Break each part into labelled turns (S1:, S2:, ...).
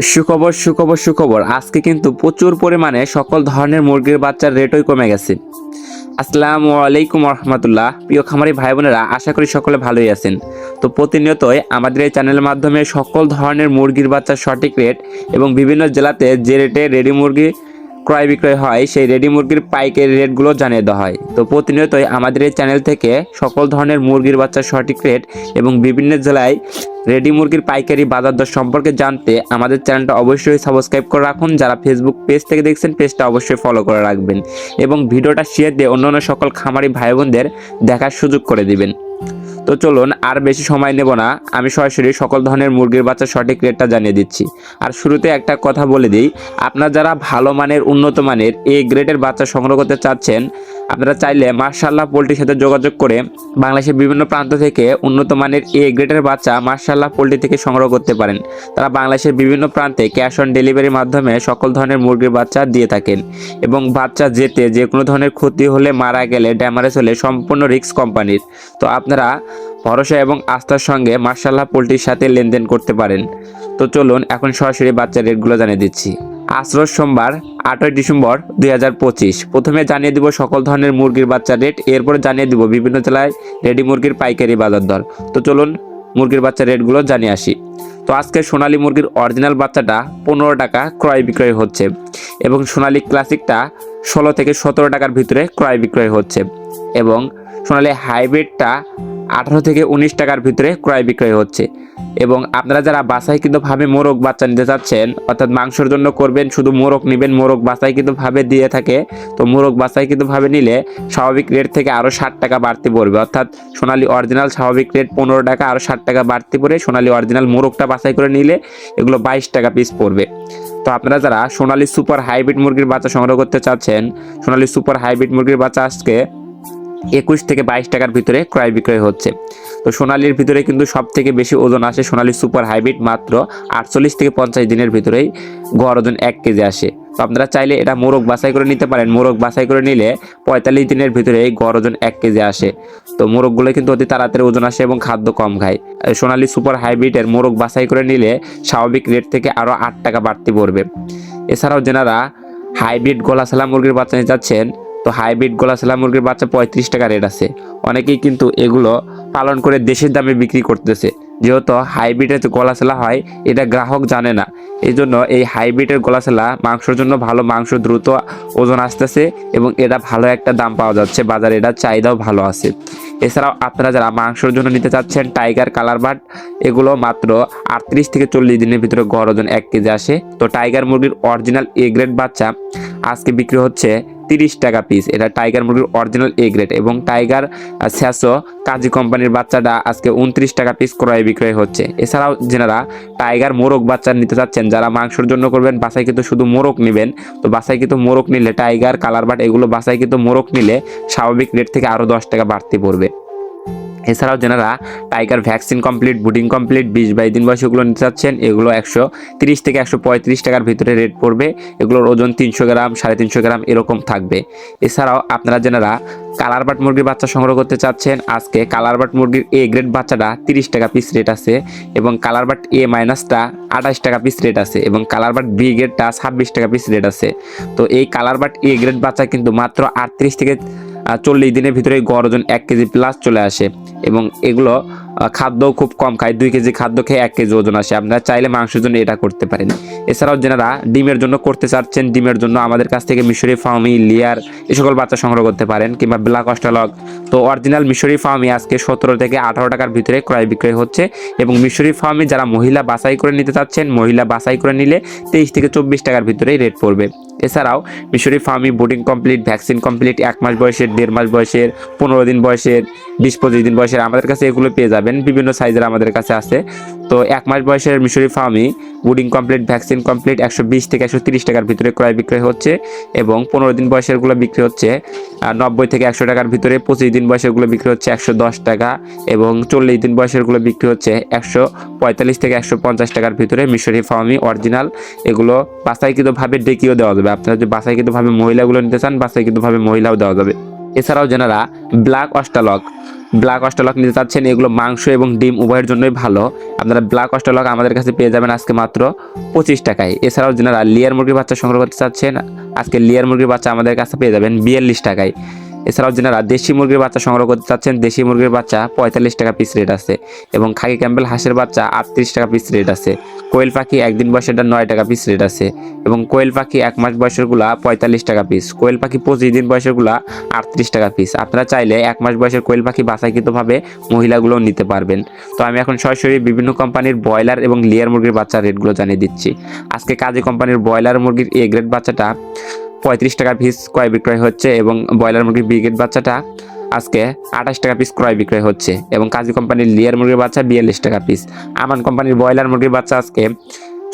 S1: সুখবর সুখবর সুখবর। আজকে কিন্তু প্রচুর পরিমাণে সকল ধরনের মুরগির বাচ্চার রেটই কমে গেছে। আসসালামু আলাইকুম রহমতুল্লাহ প্রিয় খামারি ভাই বোনেরা, আশা করি সকলে ভালোই আছেন। তো প্রতিনিয়তই আমাদের এই চ্যানেলের মাধ্যমে সকল ধরনের মুরগির বাচ্চার সঠিক রেট এবং বিভিন্ন জেলাতে যে রেটে রেডি মুরগি ক্রয় বিক্রয় হয়, সেই রেডি মুরগির পাইকারি রেটগুলো জানিয়ে দেওয়া হয়। তো প্রতিনিয়তই আমাদের এই চ্যানেল থেকে সকল ধরনের মুরগির বাচ্চার সঠিক রেট এবং বিভিন্ন জেলায় রেডি মুরগির পাইকারি বাজার দর সম্পর্কে জানতে আমাদের চ্যানেলটা অবশ্যই সাবস্ক্রাইব করে রাখুন। যারা ফেসবুক পেজ থেকে দেখছেন পেজটা অবশ্যই ফলো করে রাখবেন এবং ভিডিওটা শেয়ার দিয়ে অন্যান্য সকল খামারি ভাই বোনদের দেখার সুযোগ করে দিবেন। তো চলুন আর বেশি সময় নেব না, আমি সরাসরি সকল ধরনের মুরগির বাচ্চার সঠিক রেটটা জানিয়ে দিচ্ছি। আর শুরুতে একটা কথা বলে দিই, আপনার যারা ভালো মানের, উন্নত মানের এ গ্রেডের বাচ্চা সংগ্রহ করতে চাচ্ছেন আপনারা চাইলে মার্শাল্লাহ পোলট্রির সাথে যোগাযোগ করে বাংলাদেশের বিভিন্ন প্রান্ত থেকে উন্নত মানের এ গ্রেডের বাচ্চা মার্শাল্লাহ পোলট্রি থেকে সংগ্রহ করতে পারেন। তারা বাংলাদেশের বিভিন্ন প্রান্তে ক্যাশ অন ডেলিভারির মাধ্যমে সকল ধরনের মুরগির বাচ্চা দিয়ে থাকেন এবং বাচ্চা যেতে যে কোনো ধরনের ক্ষতি হলে মারা গেলে ড্যামারেজ হলে সম্পূর্ণ রিস্ক কোম্পানির। তো আপনারা ভরসা এবং আস্থার সঙ্গে মার্শাল্লাহ পোলট্রির সাথে লেনদেন করতে পারেন। তো চলুন এখন সরাসরি বাচ্চার রেটগুলো জানিয়ে দিচ্ছি। আশ্রয় সোমবার আটই ডিসেম্বর দুই হাজার পঁচিশ। প্রথমে জানিয়ে দিব সকল ধরনের মুরগির বাচ্চার রেট, এরপরে জানিয়ে দিব বিভিন্ন জেলায় রেডি মুরগির পাইকারি বাজার দর। তো চলুন মুরগির বাচ্চার রেটগুলো জানিয়ে আসি। তো আজকে সোনালী মুরগির অরিজিনাল বাচ্চাটা পনেরো টাকা ক্রয় বিক্রয় হচ্ছে এবং সোনালী ক্লাসিকটা ষোলো থেকে সতেরো টাকার ভিতরে ক্রয় বিক্রয় হচ্ছে এবং সোনালী হাইব্রিডটা আঠারো থেকে উনিশ টাকার ভিতরে ক্রয় বিক্রয় হচ্ছে। এবং আপনারা যারা বাসাইকৃতভাবে মোরগ বাচ্চা নিতে চাচ্ছেন, অর্থাৎ মাংসের জন্য করবেন, শুধু মোরগ নেবেন, মোরগ বাসাইকৃতভাবে দিয়ে থাকে, তো মোরগ বাসাইকৃতভাবে নিলে স্বাভাবিক রেট থেকে আরও ষাট টাকা বাড়তি পড়বে। অর্থাৎ সোনালী অরিজিনাল স্বাভাবিক রেট পনেরো টাকা আরও ষাট টাকা বাড়তি পড়ে সোনালী অরিজিনাল মোরগটা বাছাই করে নিলে এগুলো বাইশ টাকা পিস পড়বে। তো আপনারা যারা সোনালী সুপার হাইব্রিড মুরগির বাচ্চা সংগ্রহ করতে চাচ্ছেন, সোনালী সুপার হাইব্রিড মুরগির বাচ্চা আজকে একুশ থেকে বাইশ টাকার ভিতরে ক্রয় বিক্রয় হচ্ছে। তো সোনালির ভিতরে কিন্তু সব থেকে বেশি ওজন আসে সোনালি সুপার হাইব্রিড মাত্র আটচল্লিশ থেকে পঞ্চাশ দিনের ভিতরেই গড় ওজন এক কেজি আসে। তো আপনারা চাইলে এটা মোরগ বাছাই করে নিতে পারেন। মোরগ বাছাই করে নিলে পঁয়তাল্লিশ দিনের ভিতরে গড় ওজন এক কেজি আসে। তো মোরগগুলো কিন্তু অতি তাড়াতাড়ি ওজন আসে এবং খাদ্য কম খায়। সোনালী সুপার হাইব্রিডের মোরগ বাছাই করে নিলে স্বাভাবিক রেট থেকে আরও আট টাকা বাড়তি পড়বে। এছাড়াও যেনারা হাইব্রিড গলাসালা মুরগির বাচ্চা নিতে চাচ্ছেন তো হাইব্রিড গলাসালা মুরগির বাচ্চা পঁয়ত্রিশ টাকা রেট আছে। অনেকেই কিন্তু এগুলো পালন করে দেশের দামে বিক্রি করতেছে। যেহেতু হাইব্রিডের যে গলাছেলা হয়, এটা গ্রাহক জানে না। এই জন্য এই হাইব্রিডের গলাছেলা মাংসর জন্য ভালো মাংস দ্রুত ওজন আসতেছে এবং এটা ভালো একটা দাম পাওয়া যাচ্ছে, বাজারে এটা চাহিদাও ভালো আছে। এছাড়াও আপনারা যারা মাংসর জন্য নিতে চাচ্ছেন, টাইগার, কালার বাট এগুলো মাত্র আটত্রিশ থেকে চল্লিশ দিনের ভিতরে গড় ওজন এক কেজি আসে। তো টাইগার মুরগির অরিজিনাল এ গ্রেড বাচ্চা আজকে বিক্রি হচ্ছে তিরিশ টাকা পিস এটা টাইগার মুরগির অরিজিনাল এ গ্রেড এবং টাইগার স্যাসো কাজী কোম্পানির বাচ্চাটা আজকে উনত্রিশ টাকা পিস ক্রয় বিক্রয় হচ্ছে। এছাড়াও যেনারা টাইগার মোরগ বাচ্চা নিতে চাচ্ছেন, যারা মাংসের জন্য করবেন বাসায় কিন্তু শুধু মোরগ নেবেন। তো বাসায় কিন্তু মোরগ নিলে টাইগার কালার বাট এগুলো বাসায় কিন্তু মোরগ নিলে স্বাভাবিক রেট থেকে আরও দশ টাকা বাড়তি পড়বে। এছাড়াও যেনারা টাইগার ভ্যাকসিন কমপ্লিট বুটিং কমপ্লিট, বিশ বাইশ দিন বয়সে এগুলো নিতে চাচ্ছেন, এগুলো একশো তিরিশ থেকে একশো পঁয়ত্রিশ টাকার ভিতরে রেট পড়বে। এগুলোর ওজন তিনশো গ্রাম, সাড়ে তিনশো গ্রাম এরকম থাকবে। এছাড়াও আপনারা যেনারা কালার বাট মুরগির বাচ্চা সংগ্রহ করতে চাচ্ছেন। আজকে কালার বাট মুরগির এ গ্রেড বাচ্চাটা তিরিশ টাকা পিস রেট আছে এবং কালার বাট এ মাইনাসটা আঠাশ টাকা পিস রেট আছে এবং কালার বাট বি গ্রেডটা ছাব্বিশ টাকা পিস রেট আছে। তো এই কালার বাট এ গ্রেড বাচ্চা কিন্তু মাত্র আটত্রিশ থেকে চল্লিশ দিনের ভিতরে গড় ওজন এক কেজি প্লাস চলে আসে এবং এগুলো আহ, খাদ্যও খুব কম খায়। দুই কেজি খাদ্য খেয়ে এক কেজি ওজন আসে। আপনারা চাইলে মাংসের জন্য এটা করতে পারেন। এছাড়াও যেনারা ডিমের জন্য করতে চাচ্ছেন ডিমের জন্য আমাদের কাছ থেকে মিশরি ফার্মি লিয়ার এ সকল বাচ্চা সংগ্রহ করতে পারেন কিংবা ব্ল্যাক অস্ট্রালগ তো অরিজিনাল মিশরি ফার্মি আজকে সতেরো থেকে আঠারো টাকার ভিতরে ক্রয় বিক্রয় হচ্ছে এবং মিশরি ফার্মি যারা মহিলা বাছাই করে নিতে চাচ্ছেন মহিলা বাছাই করে নিলে তেইশ থেকে চব্বিশ টাকার ভিতরেই রেট পড়বে। এছাড়াও মিশরি ফার্মি বোর্ডিং কমপ্লিট ভ্যাকসিন কমপ্লিট এক মাস বয়সের দেড় মাস বয়সের পনেরো দিন বয়সের বিশ পঁচিশ দিন বয়সের আমাদের কাছে এগুলো পেয়ে যাবেন। বিভিন্ন সাইজের আমাদের কাছে আছে। তো এক মাস বয়সের মিশরি ফার্মি বুডিং কমপ্লিট, ভ্যাকসিন কমপ্লিট, একশো বিশ থেকে একশো তিরিশ টাকার ভিতরে ক্রয় বিক্রয় হচ্ছে এবং পনেরো দিন বয়সেরগুলো বিক্রি হচ্ছে। নব্বই থেকে একশো টাকার ভিতরে পঁচিশ দিন বয়সেরগুলো বিক্রি হচ্ছে একশো দশ টাকা এবং চল্লিশ দিন বয়সেরগুলো বিক্রি হচ্ছে একশো পঁয়তাল্লিশ থেকে একশো পঞ্চাশ টাকার ভিতরে মিশরি ফার্মি অরিজিনাল। এগুলো বাসাইকৃতভাবে ডেকিও দেওয়া যাবে। আপনারা যদি বাসাইকৃতভাবে মহিলাগুলো নিতে চান বাসাইকৃতভাবে মহিলাও দেওয়া যাবে। এছাড়াও যেনারা ব্ল্যাক অস্টালক। ব্ল্যাক অস্টালক নিতে চাচ্ছেন, এগুলো মাংস এবং ডিম উভয়ের জন্যই ভালো। আপনারা ব্ল্যাক অস্টালক আমাদের কাছে পেয়ে যাবেন আজকে মাত্র পঁচিশ টাকায়। এছাড়াও যেনারা লিয়ার মুরগির বাচ্চা সংগ্রহ করতে চাচ্ছেন, আজকে লিয়ার মুরগির বাচ্চা আমাদের কাছে পেয়ে যাবেন বিয়াল্লিশ টাকায়। এছাড়াও যারা দেশি মুরগির বাচ্চা সংগ্রহ করতে চাচ্ছেন, দেশি মুরগির বাচ্চা পঁয়তাল্লিশ টাকা পিস রেট আছে এবং খাকি ক্যাম্বেল হাঁসের বাচ্চা আটত্রিশ টাকা পিস রেট আছে। কোয়েল পাখি একদিন বয়সেরটা নয় টাকা পিস রেট আছে এবং কোয়েল পাখি এক মাস বয়সেরগুলা পঁয়তাল্লিশ টাকা পিস কোয়েল পাখি পঁচিশ দিন বয়সেরগুলা আটত্রিশ টাকা পিস আপনারা চাইলে এক মাস বয়সের কোয়েল পাখি বাছাইকৃতভাবে মহিলাগুলোও নিতে পারবেন। তো আমি এখন সরাসরি বিভিন্ন কোম্পানির ব্রয়লার এবং লেয়ার মুরগির বাচ্চার রেটগুলো জানিয়ে দিচ্ছি। আজকে কাজী কোম্পানির ব্রয়লার মুরগির এ গ্রেড বাচ্চাটা পঁয়ত্রিশ টাকা পিস ক্রয় বিক্রয় হচ্ছে এবং ব্রয়লার মুরগির ব্রিগেড বাচ্চাটা আজকে আঠাশ টাকা পিস ক্রয় বিক্রয় হচ্ছে এবং কাজী কোম্পানির লিয়ার মুরগির বাচ্চা বিয়াল্লিশ টাকা পিস আমান কোম্পানির ব্রয়লার মুরগির বাচ্চা আজকে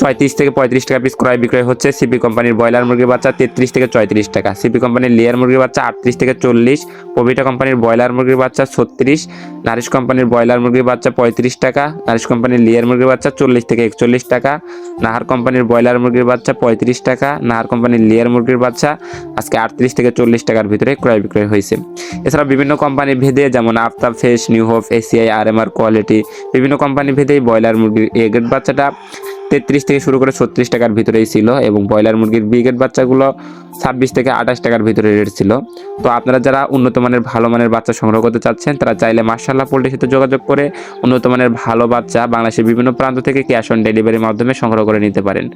S1: ছয়ত্রিশ থেকে পঁয়ত্রিশ টাকা পিস ক্রয় বিক্রয় হচ্ছে সিপি কোম্পানির ব্রয়লার মুরগির বাচ্চা তেত্রিশ থেকে চৌত্রিশ টাকা। সিপি কোম্পানির লেয়ার মুরগির বাচ্চা আটত্রিশ থেকে চল্লিশ, পবিটা কোম্পানির ব্রয়লার মুরগির বাচ্চা ছত্রিশ, নারিশ কোম্পানির ব্রয়লার মুরগির বাচ্চা পঁয়ত্রিশ টাকা, নারিশ কোম্পানির লেয়ার মুরগির বাচ্চা চল্লিশ থেকে একচল্লিশ টাকা, নাহার কোম্পানির ব্রয়লার মুরগির বাচ্চা পঁয়ত্রিশ টাকা, নাহার কোম্পানির লেয়ার মুরগির বাচ্চা আজকে আটত্রিশ থেকে চল্লিশ টাকার ভিতরে ক্রয় বিক্রয় হয়েছে। এছাড়া বিভিন্ন কোম্পানি ভেদে যেমন আফতাব ফেস নিউ হোপ, এসিআই, আর এম আর কোয়ালিটি, বিভিন্ন কোম্পানি ভেদেই ব্রয়লার মুরগির এ গ্রেড বাচ্চাটা তেত্রিশ থেকে শুরু করে ছত্রিশ টাকার ভিতরেই ছিল এবং ব্রয়লার মুরগির ব্রিগেড বাচ্চাগুলো ছাব্বিশ থেকে আঠাশ টাকার ভিতরে রেট ছিল। তো আপনারা যারা উন্নত মানের ভালো মানের বাচ্চা সংগ্রহ করতে চাচ্ছেন, তারা চাইলে মার্শাল্লাহ পোল্ট্রির সাথে যোগাযোগ করে উন্নত মানের ভালো বাচ্চা বাংলাদেশের বিভিন্ন প্রান্ত থেকে ক্যাশ অন ডেলিভারির মাধ্যমে সংগ্রহ করে নিতে পারেন।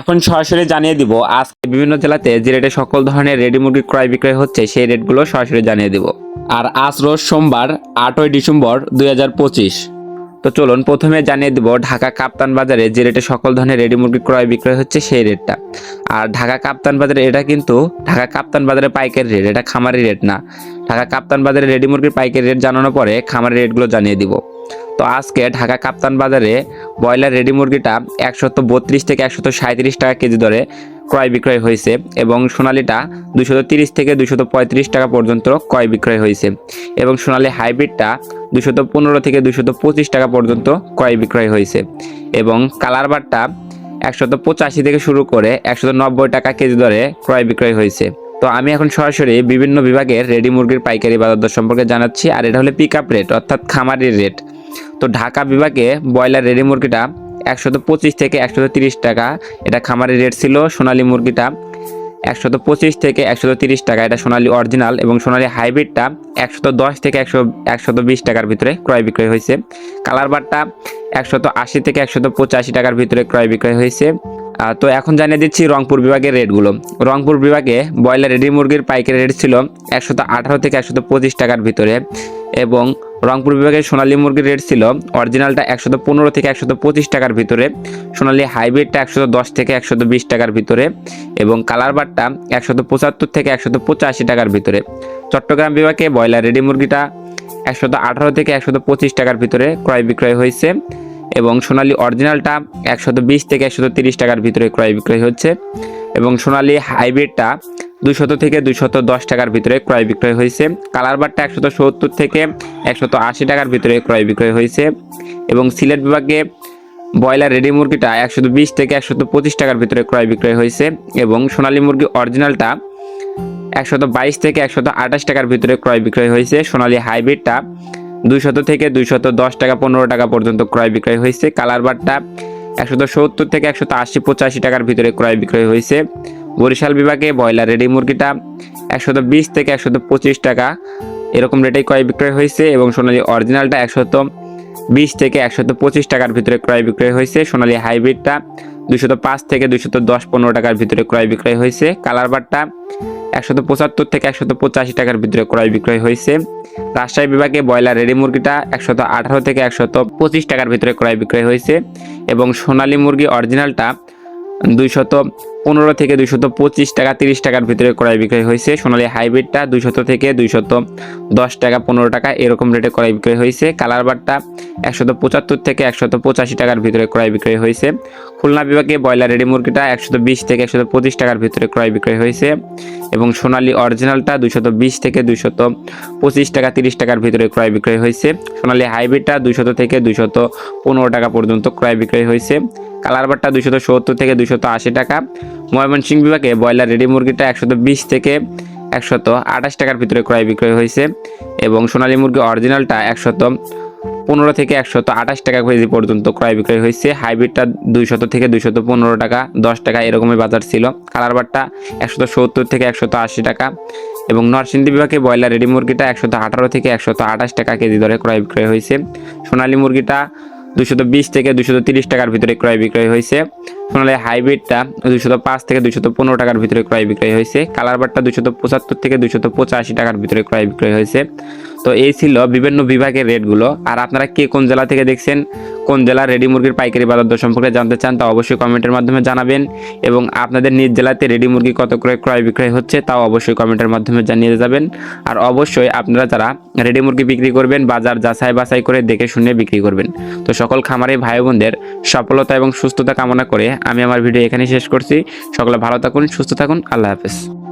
S1: এখন সরাসরি জানিয়ে দিব, আজকে বিভিন্ন জেলাতে যে রেটে সকল ধরনের রেডি মুরগি ক্রয় বিক্রয় হচ্ছে, সেই রেটগুলো সরাসরি জানিয়ে দিব। আর আজ রোজ সোমবার, আটই ডিসেম্বর দুই হাজার পঁচিশ। তো চলুন প্রথমে জানিয়ে দেব ঢাকা কাপ্তান বাজারে যে রেটে সকল ধরনের রেডি মুরগি ক্রয় বিক্রয় হচ্ছে সেই রেটটা। আর ঢাকা কাপ্তান বাজারে এটা কিন্তু ঢাকা কাপ্তান বাজারে পাইকারি রেট, এটা খামারি রেট না। ঢাকা কাপ্তান বাজারে রেডি মুরগির পাইকারি রেট জানানোর পরে খামারি রেটগুলো জানিয়ে দিব। তো আজকে ঢাকা কাপ্তান বাজারে ব্রয়লার রেডি মুরগিটা একশত বত্রিশ থেকে একশত সাঁত্রিশ টাকা কেজি দরে ক্রয় বিক্রয় হয়েছে এবং সোনালিটা দুশত তিরিশ থেকে দুশত পঁয়ত্রিশ টাকা পর্যন্ত ক্রয় বিক্রয় হয়েছে এবং সোনালি হাইব্রিডটা দুশত পনেরো থেকে দুশত পঁচিশ টাকা পর্যন্ত ক্রয় বিক্রয় হয়েছে এবং কালার বারটা একশত পঁচাশি থেকে শুরু করে একশত নব্বই টাকা কেজি দরে ক্রয় বিক্রয় হয়েছে। তো আমি এখন সরাসরি বিভিন্ন বিভাগের রেডি মুরগির পাইকারি বাজার দর সম্পর্কে জানাচ্ছি, আর এটা হলো পিক আপ রেট অর্থাৎ খামারির রেট তো ঢাকা বিভাগে ব্রয়লার রেডি মুরগিটা একশত পঁচিশ থেকে একশত তিরিশ টাকা। এটা খামারের রেট ছিল সোনালি মুরগিটা একশত পঁচিশ থেকে একশত তিরিশ টাকা। এটা সোনালি অরিজিনাল এবং সোনালি হাইব্রিডটা একশত দশ থেকে একশো, একশত বিশ টাকার ভিতরে ক্রয় বিক্রয় হয়েছে। কালার বারটা একশত আশি থেকে একশত পঁচাশি টাকার ভিতরে ক্রয় বিক্রয় হয়েছে। তো এখন জানিয়ে দিচ্ছি রংপুর বিভাগের রেটগুলো। রংপুর বিভাগে ব্রয়লার রেডি মুরগির পাইকারি রেট ছিল একশত আঠারো থেকে একশত পঁচিশ টাকার ভিতরে এবং রংপুর বিভাগের সোনালী মুরগির রেট ছিল অরিজিনালটা একশত পনেরো থেকে একশত পঁচিশ টাকার ভিতরে, সোনালী হাইব্রিডটা একশত দশ থেকে একশত বিশ টাকার ভিতরে এবং কালার বারটা একশত পঁচাত্তর থেকে একশত পঁচাশি টাকার ভিতরে। চট্টগ্রাম বিভাগে ব্রয়লার রেডি মুরগিটা একশত আঠারো থেকে একশত পঁচিশ টাকার ভিতরে ক্রয় বিক্রয় হয়েছে। এবং সোনালী অরিজিনালটা একশত বিশ থেকে একশত তিরিশ টাকার ভিতরে ক্রয় বিক্রয় হচ্ছে এবং সোনালী হাইব্রিডটা দুশত থেকে দুশত দশ টাকার ভিতরে ক্রয় বিক্রয় হয়েছে। কালার বারটা একশত সত্তর থেকে একশত আশি টাকার ভিতরে ক্রয় বিক্রয় হয়েছে এবং সিলেট বিভাগে ব্রয়লার রেডি মুরগিটা একশত বিশ থেকে একশত পঁচিশ টাকার ভিতরে ক্রয় বিক্রয় হয়েছে এবং সোনালী মুরগি অরিজিনালটা একশত বাইশ থেকে একশত আঠাশ টাকার ভিতরে ক্রয় বিক্রয় হয়েছে। সোনালী হাইব্রিডটা দুইশত থেকে দুইশত দশ টাকা, পনেরো টাকা পর্যন্ত ক্রয় বিক্রয় হয়েছে। কালার বারটা একশত সত্তর থেকে একশত আশি, পঁচাশি টাকার ভিতরে ক্রয় বিক্রয় হয়েছে। বরিশাল বিভাগে ব্রয়লার রেডি মুরগিটা একশত বিশ থেকে একশত পঁচিশ টাকা এরকম রেটেই ক্রয় বিক্রয় হয়েছে এবং সোনালী অরিজিনালটা একশত বিশ থেকে একশত পঁচিশ টাকার ভিতরে ক্রয় বিক্রয় হয়েছে। সোনালী হাইব্রিডটা দুশত পাঁচ থেকে দুশত দশ, পনেরো টাকার ভিতরে ক্রয় বিক্রয় হয়েছে। কালার বারটা একশত পঁচাত্তর থেকে একশত পঁচাশি টাকার ভিতরে ক্রয় বিক্রয় হয়েছে। রাজশাহী বিভাগে ব্রয়লার রেডি মুরগিটা একশত আঠারো থেকে একশত পঁচিশ টাকার ভিতরে ক্রয় বিক্রয় হয়েছে এবং সোনালী মুরগি অরিজিনালটা দুইশত পনেরো থেকে দুইশত পঁচিশ টাকা, তিরিশ টাকার ভিতরে ক্রয় বিক্রয় হয়েছে। সোনালী হাইব্রিডটা দুইশত থেকে দুইশত দশ টাকা পনেরো টাকা এরকম রেটে ক্রয় বিক্রয় হয়েছে। কালার বারটা একশত পঁচাত্তর থেকে একশত পঁচাশি টাকার ভিতরে ক্রয় বিক্রয় হয়েছে। খুলনা বিভাগে ব্রয়লার রেডি মুরগিটা একশত বিশ থেকে একশত পঁচিশ টাকার ভিতরে ক্রয় বিক্রয় হয়েছে। এবং সোনালী অরিজিনালটা দুইশত বিশ থেকে দুইশত পঁচিশ টাকা, তিরিশ টাকার ভিতরে ক্রয় বিক্রয় হয়েছে। সোনালী হাইব্রিডটা দুইশত থেকে দুইশত পনেরো টাকা পর্যন্ত ক্রয় বিক্রয় হয়েছে। কালার বারটা দুইশত সত্তর থেকে দুইশত আশি টাকা। ময়মনসিংহ বিভাগে ব্রয়লার রেডি মুরগিটা একশত বিশ থেকে একশত আঠাশ টাকার ভিতরে ক্রয় বিক্রয় হয়েছে এবং সোনালী মুরগি অরিজিনালটা একশত পনেরো থেকে একশত আঠাশ টাকা কেজি পর্যন্ত ক্রয় বিক্রয় হয়েছে। হাইব্রিডটা দুইশত থেকে দুইশত পনেরো টাকা, দশ টাকা এরকমই বাজার ছিল। কালার বারটা একশত সত্তর থেকে একশত আশি টাকা এবং নরসিংদী বিভাগে ব্রয়লার রেডি মুরগিটা একশত আঠারো থেকে একশত আঠাশ টাকা কেজি দরে ক্রয় বিক্রয় হয়েছে। সোনালী মুরগিটা দুশত বিশ থেকে দুশত তিরিশ টাকার ভিতরে ক্রয় বিক্রয় হয়েছে। সোনালী হাইব্রিডটা দুশত পাঁচ থেকে দুশত পনেরো টাকার ভিতরে ক্রয় বিক্রয় হয়েছে। কালার বারটা দুশত পঁচাত্তর থেকে দুশত পঁচাশি টাকার ভিতরে ক্রয় বিক্রয় হয়েছে। তো এই ছিল বিভিন্ন বিভাগের রেটগুলো। আর আপনারা কে কোন জেলা থেকে দেখছেন, কোন জেলার রেডি মুরগির পাইকারি বাজার দর সম্পর্কে জানতে চান, তা অবশ্যই কমেন্টের মাধ্যমে জানাবেন। এবং আপনাদের নিজ জেলাতে রেডি মুরগি কত করে ক্রয় বিক্রয় হচ্ছে, তাও অবশ্যই কমেন্টের মাধ্যমে জানিয়ে যাবেন। আর অবশ্যই আপনারা যারা রেডি মুরগি বিক্রি করবেন, বাজার যাচাই বাছাই করে দেখে শুনে বিক্রি করবেন। তো সকল খামারে ভাই বোনদের সফলতা এবং সুস্থতা কামনা করে আমি আমার ভিডিও এখানে শেষ করছি। সকলে ভালো থাকুন, সুস্থ থাকুন, আল্লাহ হাফেজ।